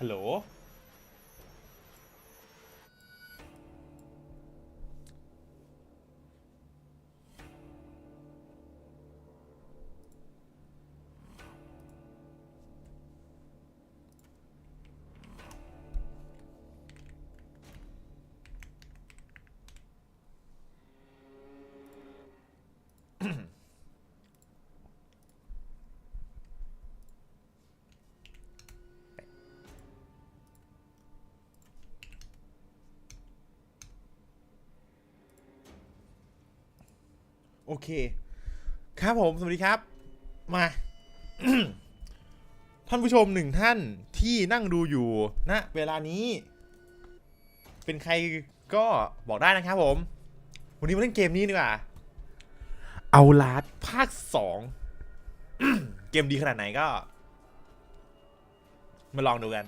ฮั โอเค ครับผม สวัสดีครับ มา ท่านผู้ชมหนึ่งท่านที่นั่งดูอยู่ณเวลานี้ เป็นใครก็บอกได้นะครับผม วันนี้มาเล่นเกมนี้ดีกว่า เอาลาดภาคสอง เกมดีขนาดไหนก็ มาลองดูกัน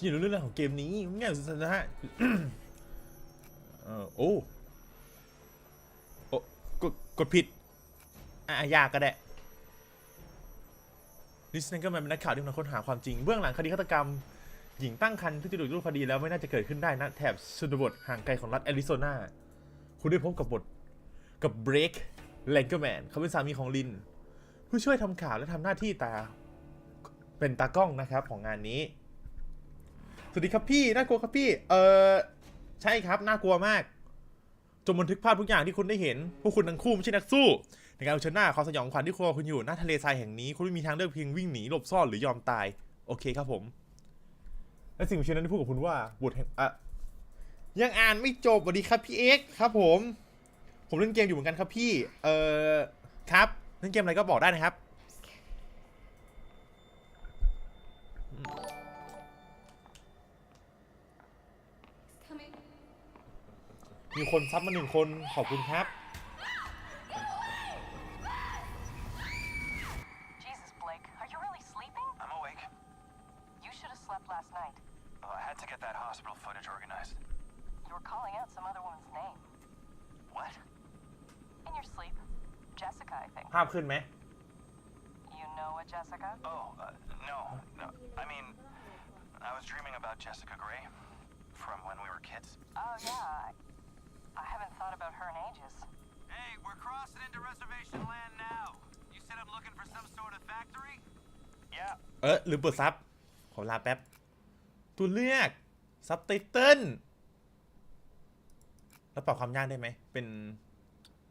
ฉันอยู่เรื่องราวของเกมนี้ไม่อยากสนะฮะโอ้โอ้กดกดผิด อะยากก็ได้ลิสเนนก็มาเป็นนักข่าวที่กำลังค้นหาความจริง เบื้องหลังคดีฆาตกรรม หญิงตั้งครรภ์ที่ถูกรูปคดีแล้วไม่น่าจะเกิดขึ้นได้นะแถบชนบทห่างไกลของรัฐแอริโซนา คุณได้พบกับบทกับเบรกแลงเกอร์แมนเขาเป็นสามีของลิน ผู้ช่วยทำข่าวและทำหน้าที่ตา เป็นตากล้องนะครับของงานนี้ สวัสดีครับพี่ น่ากลัวครับพี่ เออใช่ครับ น่ากลัวมาก จงบันทึกภาพทุกอย่างที่คุณได้เห็น พวกคุณทั้งคู่ไม่ใช่นักสู้ ในการเผชิญหน้าความสยองขวัญที่ครัวคุณอยู่หน้าทะเลทรายแห่งนี้ คุณไม่มีทางเลือกเพียงวิ่งหนีหลบซ่อนหรือยอมตาย โอเคครับผม และสิ่งที่นั้นได้พูดกับคุณว่าบทแห่งอะยังอ่านไม่จบสวัสดีครับพี่เอ็กครับ ผม ผมเล่นเกมอยู่เหมือนกันครับพี่ เออครับ เล่นเกมอะไรก็บอกได้นะครับ มีคนซับมาหนึ่งคนขอบคุณครับ Jesus, Blake, are you really sleeping? I'm awake. You should have slept last night. Oh, I had to get that hospital footage organized. You were calling out some other woman's name. What? In your sleep. Jessica, I think. ภาพขึ้นไหม You know a Jessica? Oh, uh, no, no. I mean, I was dreaming about Jessica Gray from when we were kids. Oh, yeah. I, I haven't thought about her in ages. Hey, we're crossing into reservation land now. You said I'm looking for some sort of factory? Yeah. เออลืมเปิดซับ ขอลาแป๊บ ตัวเลือก ซับไตเติลแล้วปรับความยากได้ไหม เป็น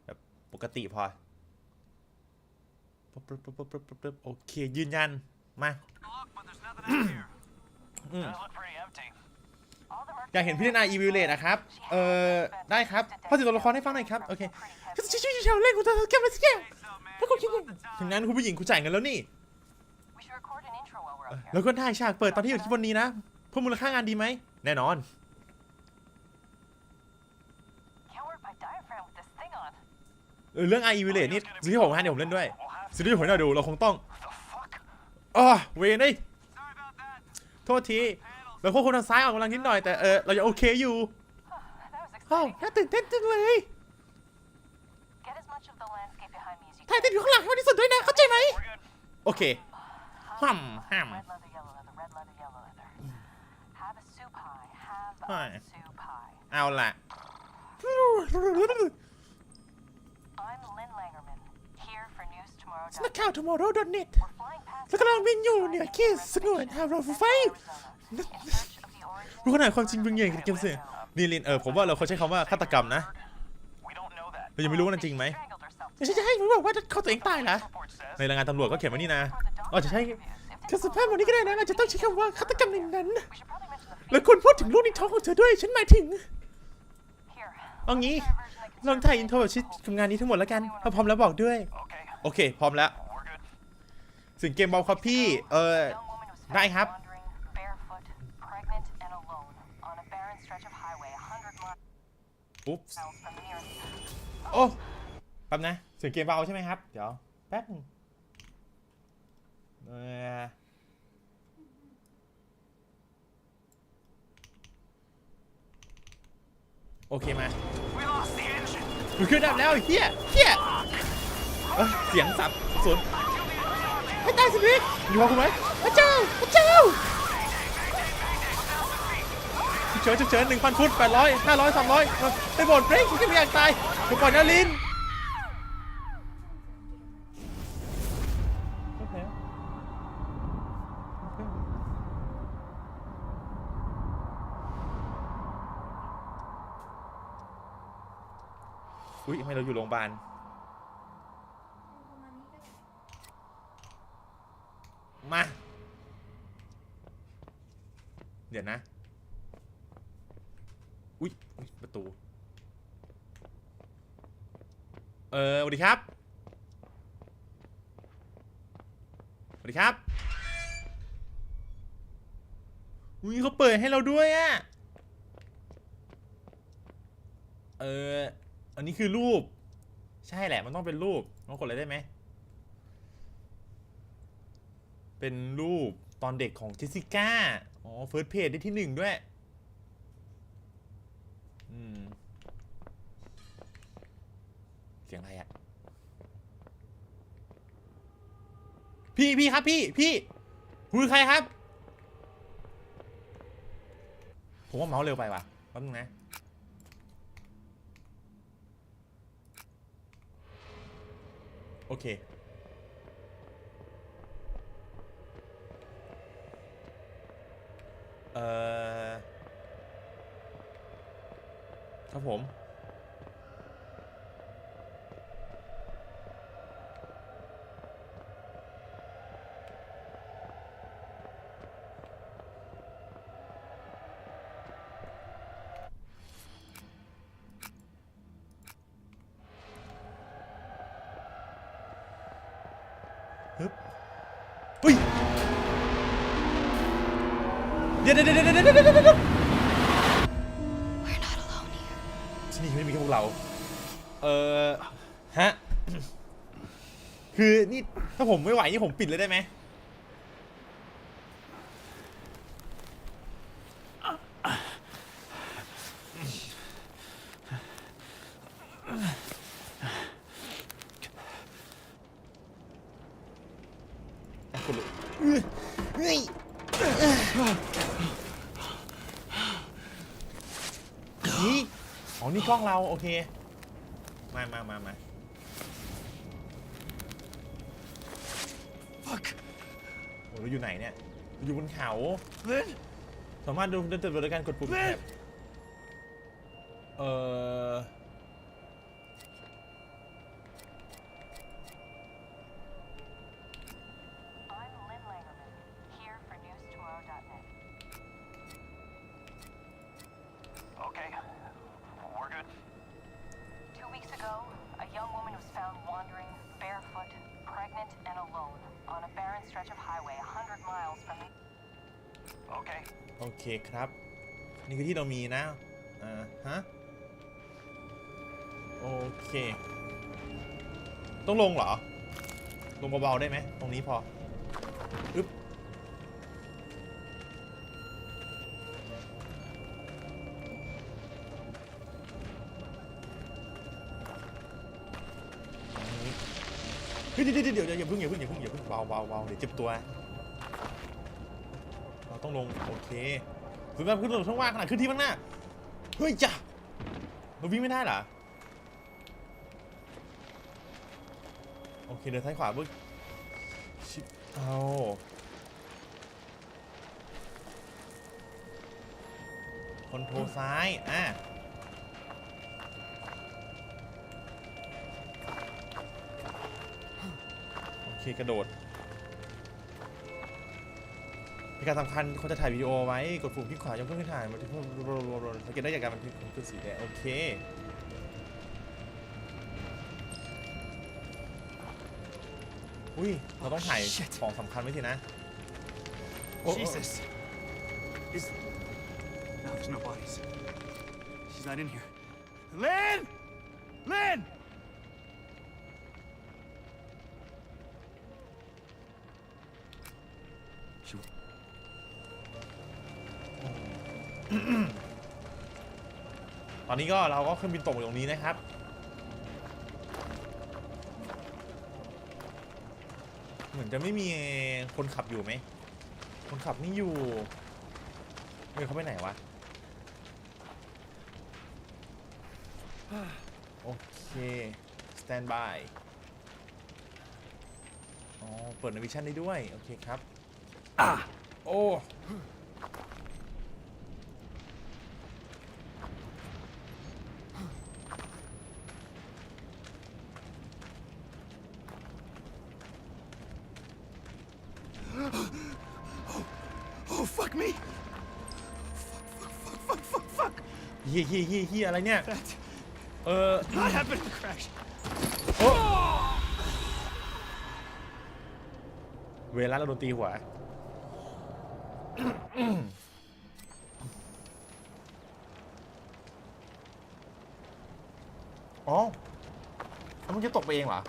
แบบปกติพอปึ๊บปึ๊บปึ๊บปึ๊บปึ๊บปึ๊บโอเค ยืนยัน มา Look, but there's nothing out here. อืม Does look pretty empty. All the อยากเห็นพิจารณาอีวิลเลตนะครับ เออได้ครับพอถึงตัวละครให้ฟังหน่อยครับ โอเคชิชิชิชาวเล่นกูจะแก้มาสิแก้ Hey, so, man, ถ้ากูคิด you love the ถึง town. นั้นคุณผู้หญิงคุณจ่ายเงินแล้วนี่ We should record an intro while we're up here. แล้วก็ได้ฉากเปิดตอนที่อยู่ที่บนนี้นะเพื่อมูลค่างานดีไหม แน่นอน Can't work my diaphragm with this thing on. เออเรื่อง i e v i l l a g e นี่สิ่งที่ผมให้เดี๋ยวผมเล่นด้วย We'll have สิ่งที่ผมให้ดูเราคงต้อง the fuck? อ๋อเวรเอ้ย Sorry about that. โทษที เราควบคุมทางซ้ายออกกำลังนิดหน่อยแต่เออเรายังโอเคอยู่ That was อ้าว exciting. น่าตื่นเต้นจังเลย Get as much of the landscape behind me as you ถ่าย can. ติดอยู่ข้างหลังให้มากที่สุดด้วยนะเข้าใจไหม We're good. โอเค Hum, hum. Red leather, yellow leather, red leather, yellow leather. Have a soup pie. Have Hi. a soup pie. เอาล่ะ I'm Lynn Langerman, here for News Tomorrow. นักข่าว tomorrow.net We're flying past แล้วกำลังบินอยู่เหนือเขตสงวนฮารอฟไฟ รู้ขนาดความจริงบางอย่างเกี่ยกับเกมเสียนี่ลินเออผมว่าเราควรใช้คำว่าฆาตกรรมนะเรายังไม่รู้ว่านั่นจริงไหมไม่ใช่ให้ผมบอกว่าเขาตัวเองตายเหรอ Report says ในรายงานตำรวจก็เขียนไว้นี่นะอาจจะใช้ doctor interviews. If คือ this สภาพวันนี้ก็ได้นะอาจจะต้องใช้คำว่าฆาตกรรมในนั้น แล้วควรพูดถึงลูกในท้องของเธอด้วยฉันหมายถึงเอางี้ลองถ่ายอินโทรแบบชิดกับงานนี้ทั้งหมดแล้วกันถ้าพร้อมแล้วบอกด้วย โอเค พร้อมแล้วสิ่งเกมบอลครับพี่ เออได้ครับ อุ๊บ from the nearest โอ้แป๊บนะเสียงเกมเบาใช่ไหมครับ เดี๋ยว แป๊บนึงเออโอเคมา We lost the engine. มันขึ้นดับแล้วไอ้เฮียเฮียเออ้ยเสียงสับสนให้ตายสิพี่อยู่กับคุณไหมพระเจ้าพระเจ้าฉุก เฉินฉุกเฉินหนึ่งพันฟุตแปดร้อยห้าร้อยสามร้อยไปโบดเบรกฉันไม่อยากตายไปก่อนนะลินอุ้ยทำไมเราอยู่โรงพยาบาลมา เดี๋ยวนะ อุ๊ยอุ๊ยประตู เออสวัสดีครับสวัสดีครับอุ้ยเขาเปิดให้เราด้วยอะเออ อันนี้คือรูป ใช่แหละ มันต้องเป็นรูปลองกดอะไรได้ไหม เป็นรูปตอนเด็กของเจสสิก้า อ๋อ เฟิร์สเพจได้ที่หนึ่งด้วย อืม เสี ยงอะไรอะพี่พี่ครับพี่พี่คุณคือใครครับ ผมว่าเมาส์เร็วไปว่ะแป๊บนึงนะโอเคเอ่อครับผม ฮึบอุ้ยเดี๋ยวเดี๋ยวเดี๋ยวเดี๋ยวเดี๋ยวเดี๋ยวเดี๋ยว We're not alone here. ที่นี่ไม่มีแค่พวกเรา เออฮะ คือนี่ถ้าผมไม่ไหวนี่ผมปิดเลยได้ไหม อะคุณลุเฮ้ยนี่ อ๋อนี่กล้องเราโอเค มามามามาโอ้เราอยู่ไหนเนี่ยเราอยู่บนเขา Lynn? สามารถดูได้โดยการกดปุ่มแท็บเอ่อ เคครับ นี่คือที่เรามีนะ อ่าฮะ โอเค ต้องลงเหรอ ลงเบาๆได้ไหม ตรงนี้พออึ๊บเฮ้ยเดี๋ยวเดี๋ยวเดี๋ยวอย่าเพิ่งอย่าเพิ่งอย่าเพิ่งอย่าเพิ่งเบาเบาเบาเดี๋ยวเจ็บตัว ต้องลง โอเคถึงการขึ้นถนช่องว่างขนาดขึ้นที่ข้างหน้าเฮ้ยจ้ะเราวิ่งไม่ได้เหรอ โอเค เดินซ้ายขวาบึ้งชิบเอาคอนโทรซ้าย อะโอเค กระโดด ในการสำคัญเขาจะถ่ายวิดีโอไว้ กดปุ่มคลิกขวายังเพิ่งถ่ายมาถึงสังเกตได้จากการบันทึกของตัวสีแดงโอเคอุ้ยเราต้องถ่าย Shit ของสำคัญไว้สินะโอ้ Jesus. Is. No, there's no bodies. She's not in here. Lynn! Lynn! ตอนนี้ก็เราก็เครื่องบินตกอยู่ตรงนี้นะครับมือนจะไม่มีคนขับอยู่ไหม คนขับนี่อยู่เฮ้ยเขาไปไหนวะ โอเค สแตนบาย อ๋อ เปิดนวิชั่นได้ด้วย โอเคครับอะโอ้ Oh, fuck me! Fuck, fuck, fuck, fuck, fuck, fuck! เฮียเฮียเฮียเฮียอะไรเนี่ย That เออ not happen in the crash. โอ้เวลาเราโดนตีหัว อ๋อแล้วมันจะตกไปเองเหรอ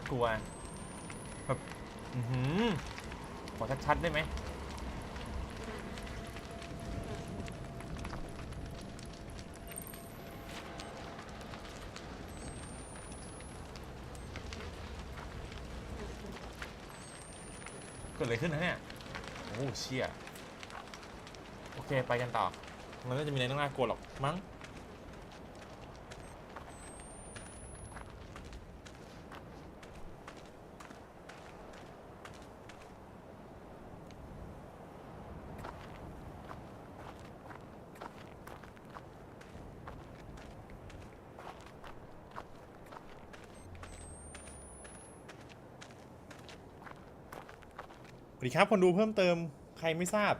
ากลัว แบบ อือหือขอชัดๆได้ไหมเกิดอะไรขึ้นนะเนี่ย โอ้เชี่ย โอเค ไปกันต่อ มันก็จะมีอะไรต้องน่ากลัวหรอกมั้ง วัสดีครับคนดูเพิ่มเติมใครไม่ทราบ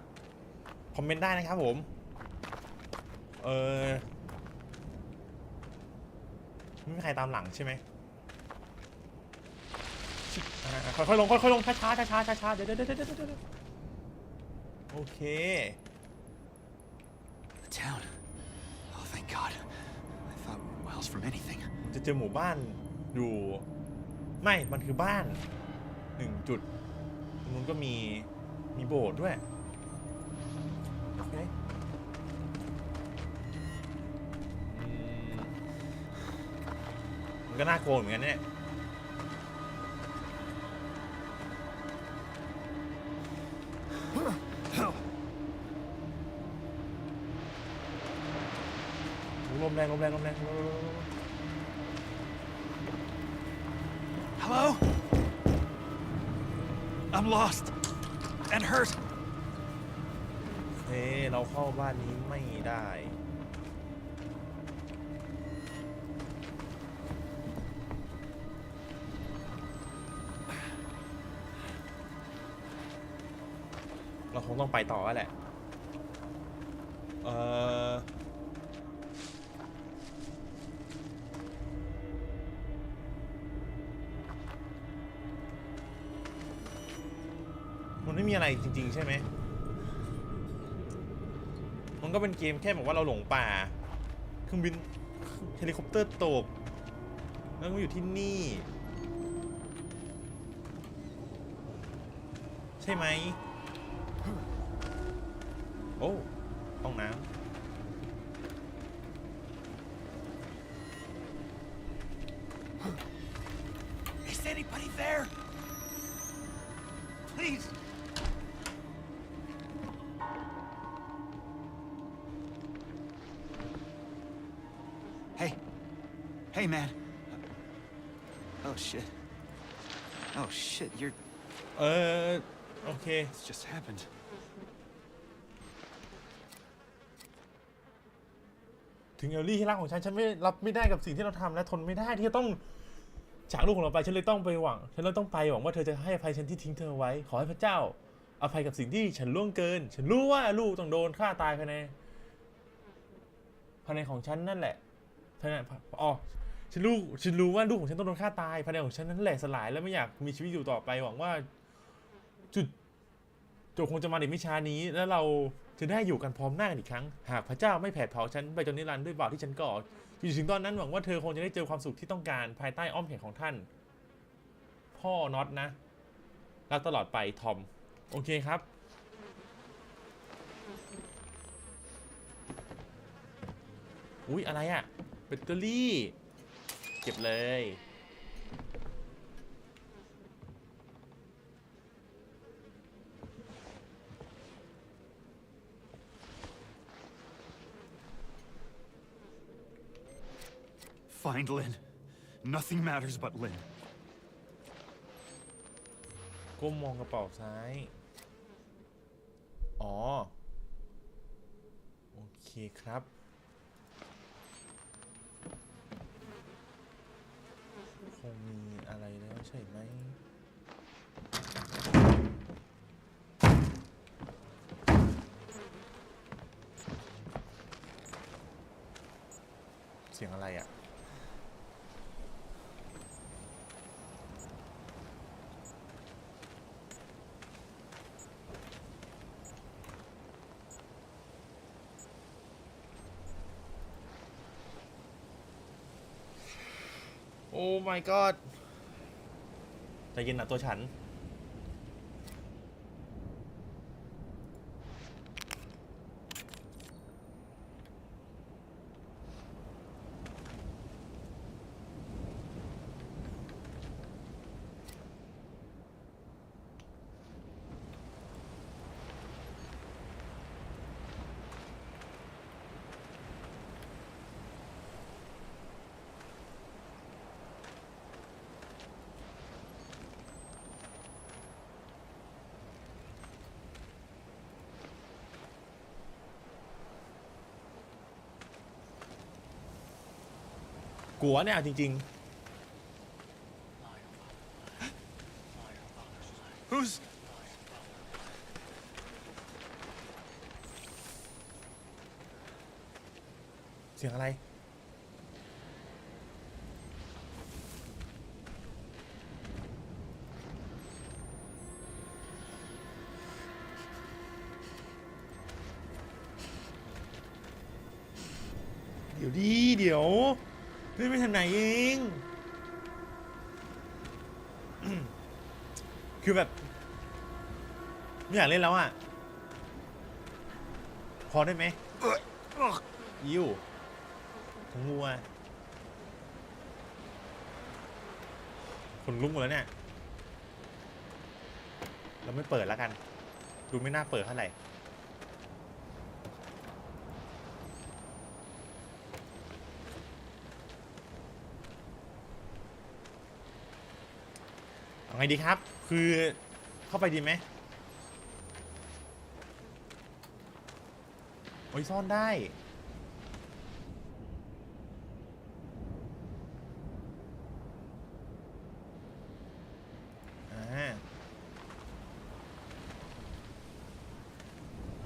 คอมเมนต์ได้นะครับผม เออไม่มีใครตามหลังใช่ไหมชิอ่าค่อยๆลงค่อยๆลงช้าๆช้าๆช้าๆเดี๋ยวเดี๋ยวเดี๋ยวเดี๋ยวเดี๋ยวโอเค the town. Oh, thank God. I thought we were miles from anything. จะเจอหมู่บ้านอยู่ ไม่ มันคือบ้านหนึ่งจุดตรง นู้นก็มีมีโบสถ์ด้วยโอเคมันก็น่ากลัวเหมือนกันเนี่ยลมแรงลมแรงลมแรงลมแรงลมแรง Hello? I'm lost and hurt. เฮ้เราเข้าบ้านนี้ไม่ได้ เราคงต้องไปต่อแล้วแหละ เอ่อ อะไรจริง ๆ ใช่ไหม มันก็เป็นเกมแค่บอกว่าเราหลงป่า เครื่องบินเฮลิคอปเตอร์ตก แล้วก็มาอยู่ที่นี่ ใช่ไหม โอ้ห้องน้ำ man. Oh, shit. Oh, shit. You're. ำเออโอเค This just happened. ถึงเอลลี่ที่รักของฉันฉันไม่รับไม่ได้กับสิ่งที่เราทำและทนไม่ได้ที่จะต้องจากลูกของเราไปฉันเลยต้องไปหวังฉันเลยต้องไปหวังว่าเธอจะให้อภัยฉันที่ทิ้งเธอไว้ ขอให้พระเจ้าอภัยกับสิ่งที่ฉันล่วงเกิน ฉันรู้ว่าลูกต้องโดนฆ่าตายภายในภายในของฉันนั่นแหละภายในอ๋อ ฉันรู้ฉันรู้ว่าลูกของฉันต้องโดนฆ่าตายภายในของฉันนั้นแหละสลายและไม่อยากมีชีวิตอยู่ต่อไปหวังว่า จุดจบคงจะมาในม่ช้านี้ แล้วเราจะได้อยู่กันพร้อมหน้ากันอีกครั้ง หากพระเจ้าไม่แผดเผาฉันไปจนนิรันดร์ด้วยบาปที่ฉันก่ออยู่ถึงตอนนั้นหวังว่าเธอคงจะได้เจอความสุขที่ต้องการภายใต้อ้อมแขนของท่าน พ่อน็อตนะรักตลอดไปทอม โอเคครับ อุ้ยอะไรอะแบตเตอรี่ เก็บเลย Find Lynn. Nothing matters but Lynn. ก้มมองกระเป๋าซ้าย อ๋อ โอเคครับ คงมีอะไรแล้วใช่ไหมเสียงอะไรอะ อ้ my god ใจเย็นนะตัวฉัน กลัวเนี่ยเอาจริง Who's. ๆ เสียงอะไร เดี๋ยวดีเดี๋ยวเล่ นไม่ทันไหนเองคือแบบไม่อยากเล่นแล้วอะ พอได้ไหมยิวของงัวคนลุกหมดแล้วเนี่ย เราไม่เปิดแล้วกัน ดูไม่น่าเปิดเท่าไหร่ ไงดีครับ คือเข้าไปดีไหมโอ้ยซ่อนได้อ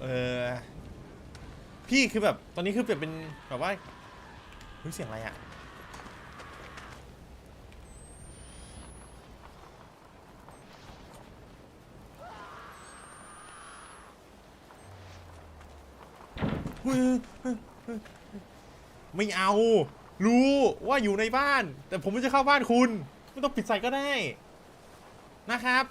เออพี่คือแบบตอนนี้คือเปลี่ยนเป็นแบบว่าเฮ้ยเสียงอะไรอะเฮ้ยเฮ้ยเฮ้ย ไม่เอา รู้ว่าอยู่ในบ้าน แต่ผมไม่จะเข้าบ้านคุณ ไม่ต้องปิดใส่ก็ได้นะครับ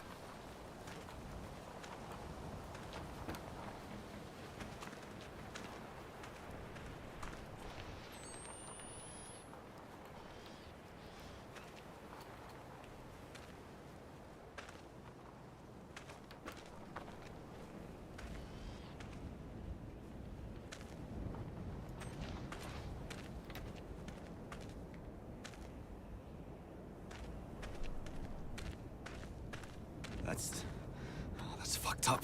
up.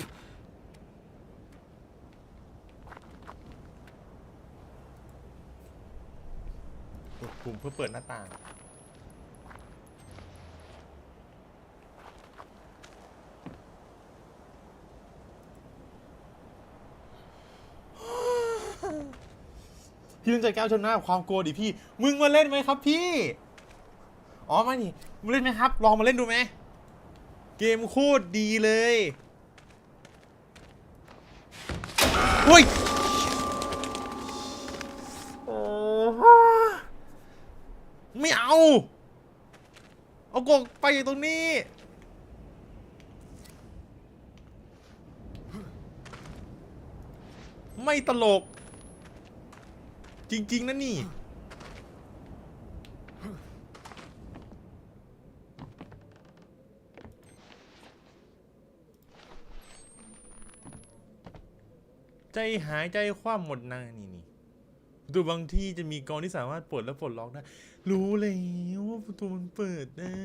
กดปุ่มเพื่อเปิดหน้าต่างพี่ต้องจัดการชนหน้าความกลัวดิพี่ มึงมาเล่นไหมครับพี่ อ๋อมานี่มาเล่นไหมครับ ลองมาเล่นดูไหม เกมโคตรดีเลย เฮ้ยโอ้ไม่เอา เอากกไปตรงนี้ ไม่ตลก จริง ๆนะนี่ ใจหายใจคว่ำหมดนะนี่นี่ประตูบางที่จะมีกรอนที่สามารถเปิดและปลดล็อกได้ รู้แล้วว่าประตูมันเปิดได้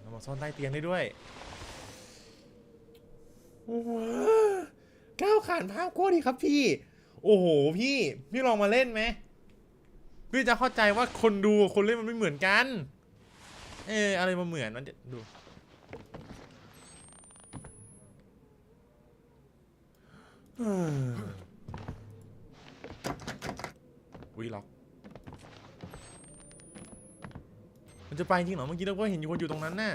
เรามาซ่อนใต้เตียงได้ด้วยโอ้โหก้าวขานภาพโคตรดีครับพี่ โอ้โหพี่พี่ลองมาเล่นไหมพี่จะเข้าใจว่าคนดูคนเล่นมันไม่เหมือนกัน เอออะไรมาเหมือนมันจะดูออวิล็อกมันจะไปจริงเหรอเมื่อกี้เราก็เห็นอยู่คนอยู่ตรงนั้นน่ะ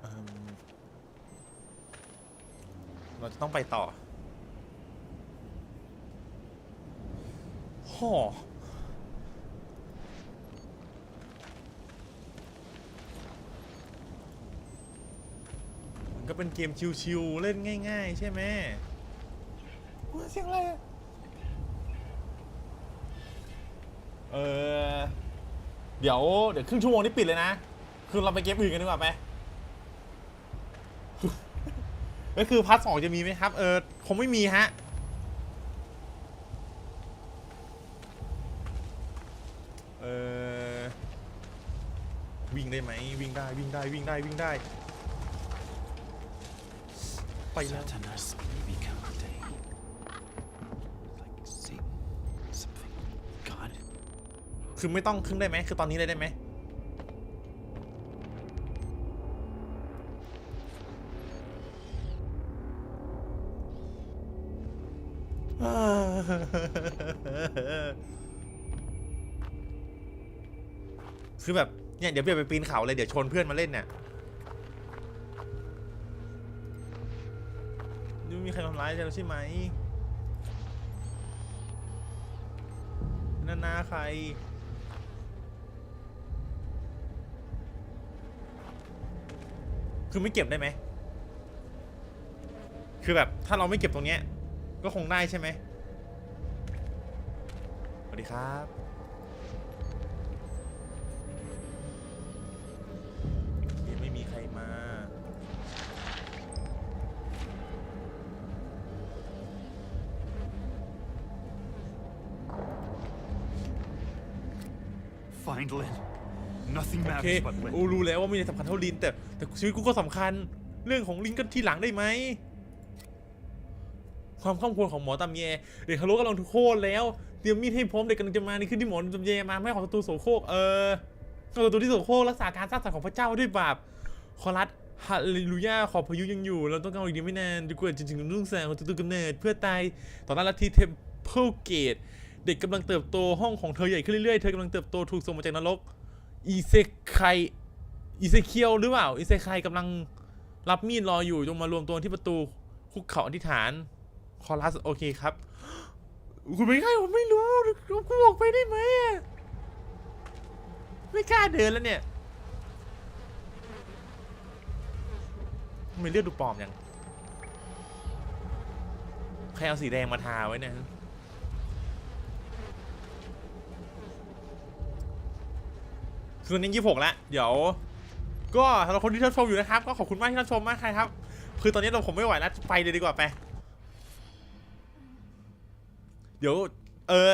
เอิ่ม เราจะต้องไปต่อห่อมันก็เป็นเกมชิวๆ เล่นง่าย ๆ ใช่ไหมอุ๊ยเสียงอะไรอะเออ เดี๋ยว เดี๋ยวครึ่งชั่วโมงนี้ปิดเลยนะ คือเราไปเกมอื่นกันดีกว่าไหม ก็คือพาร์ทสองจะมีไหมครับ เออคงไม่มีฮะ เออวิ่งได้ไหมวิ่งได้วิ่งได้วิ่งได้วิ่งได้ ไปแล้ว Satanás become day. Like Satan, something. God. คือไม่ต้องครึ่งได้ไหมคือตอนนี้เลยได้ไหม คือแบบเนี่ยเดี๋ยวเบียร์ไปปีนเขาเลยเดี๋ยวชวนเพื่อนมาเล่นเนี่ยยังไม่มีใครทำร้ายเราใช่ไหมนานาใครคือไม่เก็บได้ไหม คือแบบถ้าเราไม่เก็บตรงเนี้ย ก็คงได้ใช่ไหมสวัสดีครับ Find Lynn. Nothing โอเค matters but Lynn. อูรู้แล้วว่าไม่ได้สำคัญเท่าลินแต่แต่ชีวิตกูก็สำคัญ เรื่องของลินก็ทีหลังได้ไหม ความข้ามควรของหมอตำแยเด็กฮารุกำลังทุกโคตรแล้ว เตรียมมีดให้พร้อมเด็กกำลังจะมานี่คือที่หมอตำแยมาไม่ให้ของศัตรูโสโครกเออศัตรูที่โสโครกรักษาการสร้างสรรค์ของพระเจ้าด้วยบาปขอรัดฮาเลลูยาขอพายุยังอยู่ เราต้องการอีกนิดไม่นานดีกว่าจริงๆนุ่งแสงของศัตรูกำเนิดเพื่อตายต่อหน้าลัทธิเทมเพลเกต เด็กกำลังเติบโตห้องของเธอใหญ่ขึ้นเรื่อยๆ เธอกำลังเติบโตถูกส่งมาจากนรก อีเซคไคอีเซเคียวหรือเปล่า อีเซคไคกำลังรับมีดรออยู่จงมารวมตัวที่ประตูคุกเข่าอธิษฐาน คอรัสโอเคครับ คุณไม่ใช่ผมไม่รู้กูบอกไปได้ไหมไม่กล้าเดินแล้วเนี่ยทำไมเลือดดูปลอมยังใครเอาสีแดงมาทาไว้เนี่ย คือตอนนี้ยี่หกแล้วเดี๋ยว ก็สำหรับคนที่รับชมอยู่นะครับ ก็ขอบคุณมากที่รับชมมากครับ คือตอนนี้เราผมไม่ไหวแล้วไปเลยดีกว่าไปเดี๋ยวเออ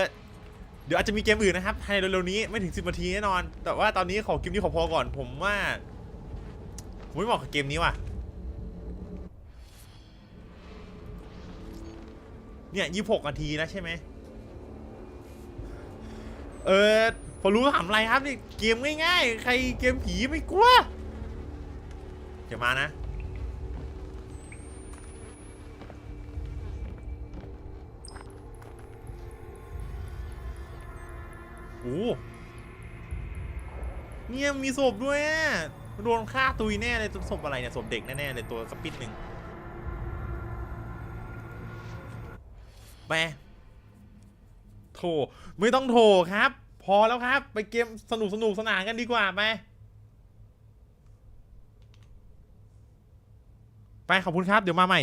เดี๋ยวอาจจะมีเกมอื่นนะครับภายในเร็วๆนี้ไม่ถึง10นาทีแน่นอน แต่ว่าตอนนี้ขอเกมนี้ขอพอก่อน ผมว่าผมไม่เหมาะกับเกมนี้ว่ะเนี่ยยี่หกนาทีนะใช่ไหมเออ พอรู้ถามอะไรครับนี่เกมง่ายๆ ใครเกมผีไม่กลัวเดี๋ยวมานะ โอ้เนี่ยมีศพด้วยโดนฆ่าตุยแน่เลยศพอะไรเนี่ยศพเด็กแน่ๆเลยตัวสปิดหนึ่งแปโถไม่ต้องโถครับ พอแล้วครับ ไปเกมสนุกสนุกสนานกันดีกว่าไป ไปขอบคุณครับ เดี๋ยวมาใหม่